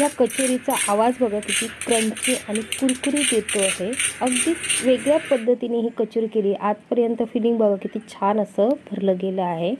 या कचोरीचा आवाज बघा किती क्रंची आणि कुरकुरीत येतो आहे. अगदी वेगळ्या पद्धतीने ही कचोरी केली. आजपर्यंत फिलिंग बघा किती छान असं भरलं गेलं आहे.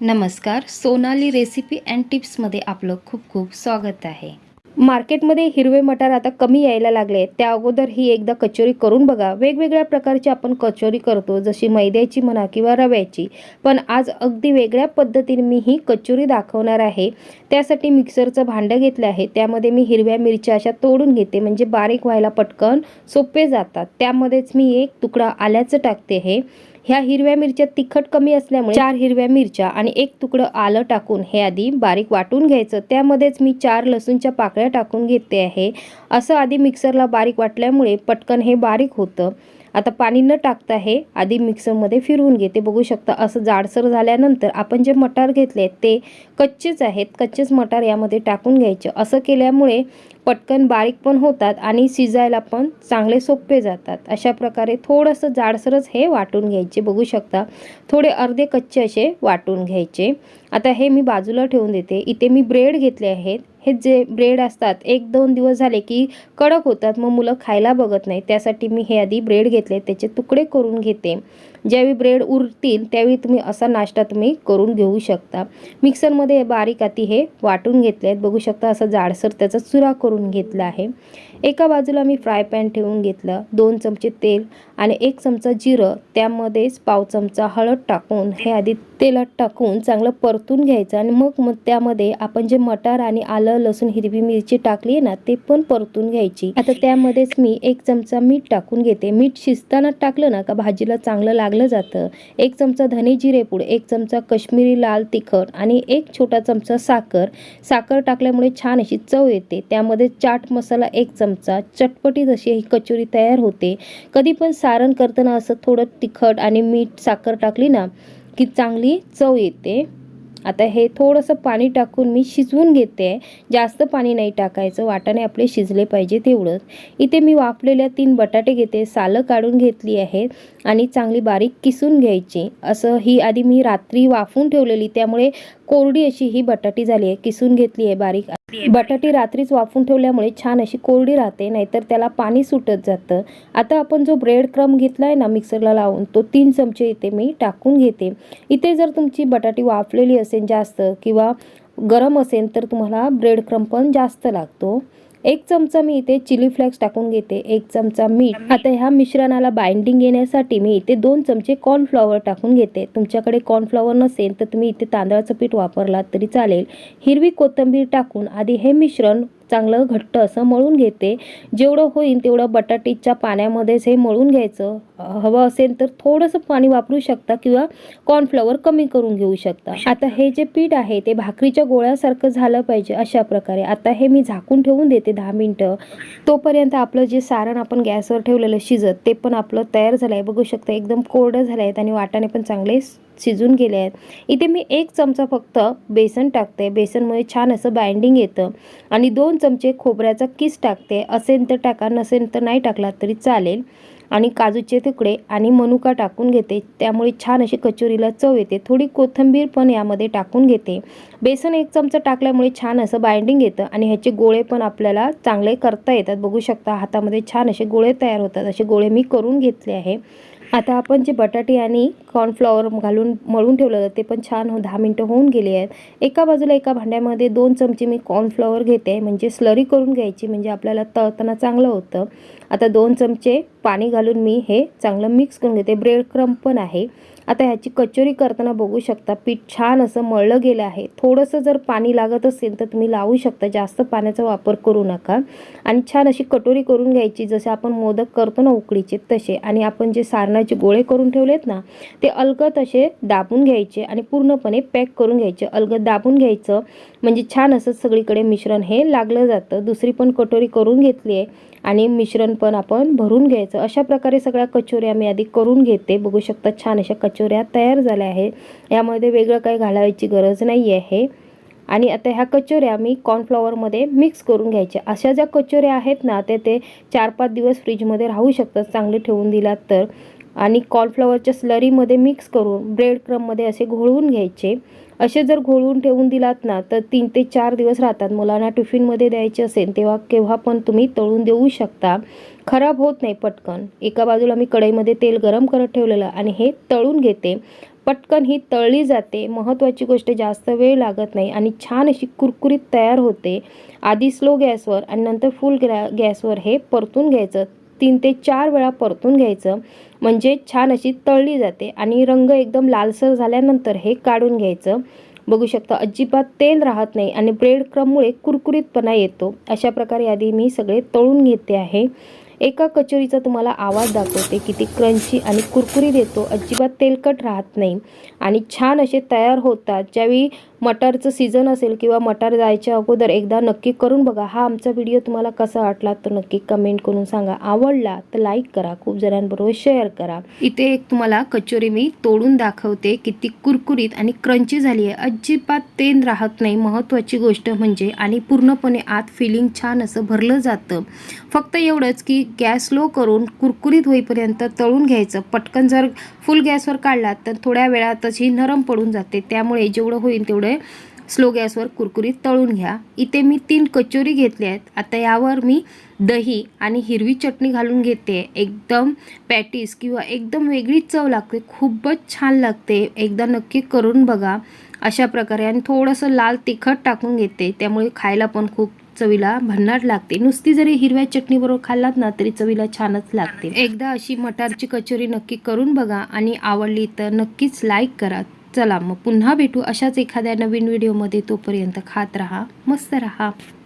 नमस्कार. सोनाली रेसिपी अँड टिप्समध्ये आपलं खूप खूप स्वागत आहे. मार्केटमध्ये हिरवे मटार आता कमी यायला लागले आहेत. त्या अगोदर ही एकदा कचोरी करून बघा. वेगवेगळ्या प्रकारची आपण कचोरी करतो जशी मैद्याची म्हणा किंवा रव्याची. पण आज अगदी वेगळ्या पद्धतीने मी ही कचोरी दाखवणार आहे. त्यासाठी मिक्सरचं भांडं घेतलं आहे. त्यामध्ये मी हिरव्या मिरच्या अशा तोडून घेते. म्हणजे बारीक व्हायला पटकन सोपे जातात. त्यामध्येच मी एक तुकडा आल्याचं टाकते आहे ह्या हिरव्या मिरच्या तिखट कमी असल्यामुळे चार हिरव्या मिरच्या आणि एक तुकडं आलं टाकून हे आधी बारीक वाटून घ्यायचं. त्यामध्येच मी चार लसूणच्या पाकळ्या टाकून घेते आहे. असं आधी मिक्सरला बारीक वाटल्यामुळे पटकन हे बारीक होतं. आता पाणी न टाकता हे आधी मिक्सरमध्ये फिरवून घेते. बघू शकता असं जाडसर झाल्यानंतर आपण जे मटार घेतले ते कच्चेच आहेत. कच्चेच मटार यामध्ये टाकून घ्यायचे. असं केल्यामुळे पटकन बारीक पण होतात आणि शिजायला पण चांगले सोपे जातात. अशा प्रकारे थोडंसं जाडसरच हे वाटून घ्यायचे. बघू शकता थोडे अर्धे कच्चे असे वाटून घ्यायचे. आता हे मी बाजूला ठेवून देते. इथे मी ब्रेड घेतले आहेत. हे जे ब्रेड असतात एक दोन दिवस झाले की कडक होतात मग मुलं खायला बघत नाही त्यासाठी मी हे आधी ब्रेड घेतले त्याचे तुकडे करून घेते. ज्यावेळी ब्रेड उरतील त्यावेळी तुम्ही असा नाश्ता तुम्ही करून घेऊ शकता. मिक्सरमध्ये बारीक आती हे वाटून घेतले आहेत. बघू शकता असं जाडसर त्याचा चुरा करून घेतला आहे. एका बाजूला मी फ्राय पॅन ठेवून घेतलं. दोन चमचे तेल आणि एक चमचा जिरं. त्यामध्येच पाव चमचा हळद टाकून हे आधी तेलात टाकून चांगलं परतून घ्यायचं आणि मग मग त्यामध्ये आपण जे मटार आणि आलं लसूण हिरवी मिरची टाकली आहे ना ते पण परतून घ्यायची. आता त्यामध्येच मी एक चमचा मीठ टाकून घेते. मीठ शिजताना टाकलं ना का भाजीला चांगलं लागलं जातं. एक चमचा धने जिरेपूड एक चमचा कश्मीरी लाल तिखट आणि एक छोटा चमचा साखर. साखर टाकल्यामुळे छान अशी चव येते. त्यामध्ये चाट मसाला एक चमचा चटपटीत अशी ही कचोरी तयार होते. कधी पण सारण करताना असं थोडं तिखट आणि मीठ साखर टाकली ना की चांगली चव येते. आता हे थोडंसं पाणी टाकून मी शिजवून घेते. जास्त पाणी नाही टाकायचं. वाटाणे आपले शिजले पाहिजे तेवढंच. इथे मी वाफलेल्या तीन बटाटे घेते. सालं काढून घेतली आहेत आणि चांगली बारीक किसून घ्यायची. असं ही आधी मी रात्री वाफून ठेवलेली. त्यामुळे कोरडी अशी ही बटाटी झाली आहे. किसून घेतली आहे बारीक. बटाटे रात्रीच वाफून ठेवल्यामुळे छान अशी कोरडी राहते नाहीतर त्याला पाणी सुटत जातं. आता आपण जो ब्रेड क्रम घेतला आहे ना मिक्सरला लावून तो तीन चमचे इथे मी टाकून घेते. इथे जर तुमची बटाटी वाफलेली असेल जास्त किंवा गरम असेल तर तुम्हाला ब्रेड क्रम पण जास्त लागतो. एक चमचा मी इथे चिली फ्लेक्स टाकून घेते एक चमचा मीठ. आता ह्या मिश्रणाला बाइंडिंग येण्यासाठी मी इथे दोन चमचे कॉर्नफ्लॉवर टाकून घेते. तुमच्याकडे कॉर्नफ्लॉवर नसेल तर तुम्ही इथे तांदळाचं पीठ वापरलात तरी चालेल. हिरवी कोथिंबीर टाकून आधी हे मिश्रण चांगलं घट्ट असं मळून घेते. जेवढं होईल तेवढं बटाटीच्या पाण्यामध्येच हे मळून घ्यायचं. हवं असेल तर थोडंसं पाणी वापरू शकता किंवा कॉर्नफ्लॉवर कमी करून घेऊ शकता. आता हे जे पीठ आहे ते भाकरीच्या गोळ्यासारखं झालं पाहिजे अशा प्रकारे. आता हे मी झाकून ठेवून देते दहा मिनटं. तोपर्यंत आपलं जे सारण आपण गॅसवर ठेवलेलं शिजत ते पण आपलं तयार झालं आहे बघू शकता एकदम कोरडं झालं आहे आणि वाटाणे पण चांगले शिजून गेले आहेत. इथे मी एक चमचा फक्त बेसन टाकते. बेसनमुळे छान असं बाइंडिंग येतं. आणि दोन चमचे खोबऱ्याचा किस टाकते. असेल तर टाका नसेल तर नाही टाकला तरी चालेल. आणि काजूचे तुकडे आणि मनुका टाकून घेते. त्यामुळे छान अशी कचोरीला चव येते. थोडी कोथिंबीर पण यामध्ये टाकून घेते. बेसन एक चमचा टाकल्यामुळे छान असं बाइंडिंग येतं. आणि ह्याचे गोळे पण आपल्याला चांगले करता येतात. बघू शकता हातामध्ये छान असे गोळे तयार होतात. असे गोळे मी करून घेतले आहे. आता आपण जे बटाटे आणि कॉर्नफ्लॉवर घालून मळून ठेवलं ते पण छान हो दहा मिनटं होऊन गेले आहेत. एका बाजूला एका भांड्यामध्ये दोन चमचे मी कॉर्नफ्लॉवर घेते म्हणजे स्लरी करून घ्यायची म्हणजे आपल्याला तळताना चांगलं होतं. आता दोन चमचे पाणी घालून मी हे चांगलं मिक्स करून घेते. ब्रेड क्रम पण आहे. आता ह्याची कचोरी करताना बघू शकता. पीठ छान असं मळलं गेलं आहे. थोडंसं जर पाणी लागत असेल तर तुम्ही लावू शकता. जास्त पाण्याचा वापर करू नका. आणि छान अशी कटोरी करून घ्यायची. जसे आपण मोदक करतो ना उकडीचे तसे. आणि आपण जे सारणाचे गोळे करून ठेवलेत ना ते अलगद असे दाबून घ्यायचे आणि पूर्णपणे पॅक करून घ्यायचे. अलगद दाबून घ्यायचं. म्हणजे छान असं सगळीकडे मिश्रण हे लागलं जातं. दुसरी पण कटोरी करून घेतली आहे. आणि मिश्रण पण आपण भरून घ्यायचं. अशा प्रकारे सगळ्या कचोऱ्या मी आधी करून घेते. बघू शकता छान अशा कचोऱ्या तयार झाल्या आहेत. यामध्ये वेगळं काही घालायची गरज नाही आहे. आणि आता ह्या कचोऱ्या मी कॉर्नफ्लॉवरमध्ये मिक्स करून घ्यायच्या. अशा ज्या कचोऱ्या आहेत ना ते ते चार पाच दिवस फ्रीजमध्ये राहू शकतात चांगले ठेवून दिलात तर. आणि कॉर्नफ्लॉवरच्या स्लरीमध्ये मिक्स करून ब्रेड क्रममध्ये असे घोळवून घ्यायचे. असे जर घोळून ठेवून दिलात ना तर तीन ते चार दिवस राहतात. मुलांना टिफिनमध्ये द्यायचे असेल तेव्हा केव्हा पण तुम्ही तळून देऊ शकता. खराब होत नाही पटकन. एका बाजूला मी कढईमध्ये तेल गरम करत ठेवलेलं आणि हे तळून घेते. पटकन ही तळली जाते. महत्त्वाची गोष्ट जास्त वेळ लागत नाही आणि छान अशी कुरकुरीत तयार होते. आधी स्लो गॅसवर आणि नंतर फुल गॅ गॅसवर हे परतून घ्यायचं. तीन ते चार वेळा परतून घ्यायचं. म्हणजे छान अशी तळली जाते आणि रंग एकदम लालसर झाल्यानंतर हे काढून घ्यायचं. बघू शकता अजिबात तेल राहत नाही आणि ब्रेड क्रममुळे कुरकुरीतपणा येतो. अशा प्रकारे आधी मी सगळे तळून घेते आहे. एका कचोरीचा तुम्हाला आवाज दाखवते किती क्रंची आणि कुरकुरीत येतो. अजिबात तेलकट राहत नाही आणि छान असे तयार होतात. ज्यावेळी मटारचं सीझन असेल किंवा मटार जायच्या अगोदर एकदा नक्की करून बघा. हा आमचा व्हिडिओ तुम्हाला कसा वाटला तर नक्की कमेंट करून सांगा. आवडला तर लाईक करा. खूप जणांबरोबर शेअर करा. इथे एक तुम्हाला कचोरी मी तोडून दाखवते. किती कुरकुरीत आणि क्रंची झाली आहे. अजिबात तेन राहत नाही. महत्त्वाची गोष्ट म्हणजे आणि पूर्णपणे आत फिलिंग छान असं भरलं जातं. फक्त एवढंच की गॅस लो करून कुरकुरीत होईपर्यंत तळून घ्यायचं. पटकन जर फुल गॅसवर काढलात तर थोड्या वेळातच ही नरम पडून जाते. त्यामुळे जेवढं होईल तेवढं स्लो गॅसवर कुरकुरीत तळून घ्या. इथे मी तीन कचोरी घेतल्या आहेत. आता यावर मी दही आणि हिरवी चटणी घालून घेते. एकदम पॅटीस किंवा एकदम वेगळीच चव लागते. खूपच छान लागते. एकदा नक्की करून बघा. अशा प्रकारे आणि थोडंसं लाल तिखट टाकून घेते. त्यामुळे खायला पण खूप चवीला भन्नाट लागते. नुसती जरी हिरव्या चटणीबरोबर खाल्लात ना तरी चवीला छानच लागते. एकदा अशी मटारची कचोरी नक्की करून बघा. आणि आवडली तर नक्कीच लाईक करा. चला मग पुन्हा भेटू अशाच एखाद्या नवीन व्हिडिओमध्ये तोपर्यंत खात राहा मस्त रहा.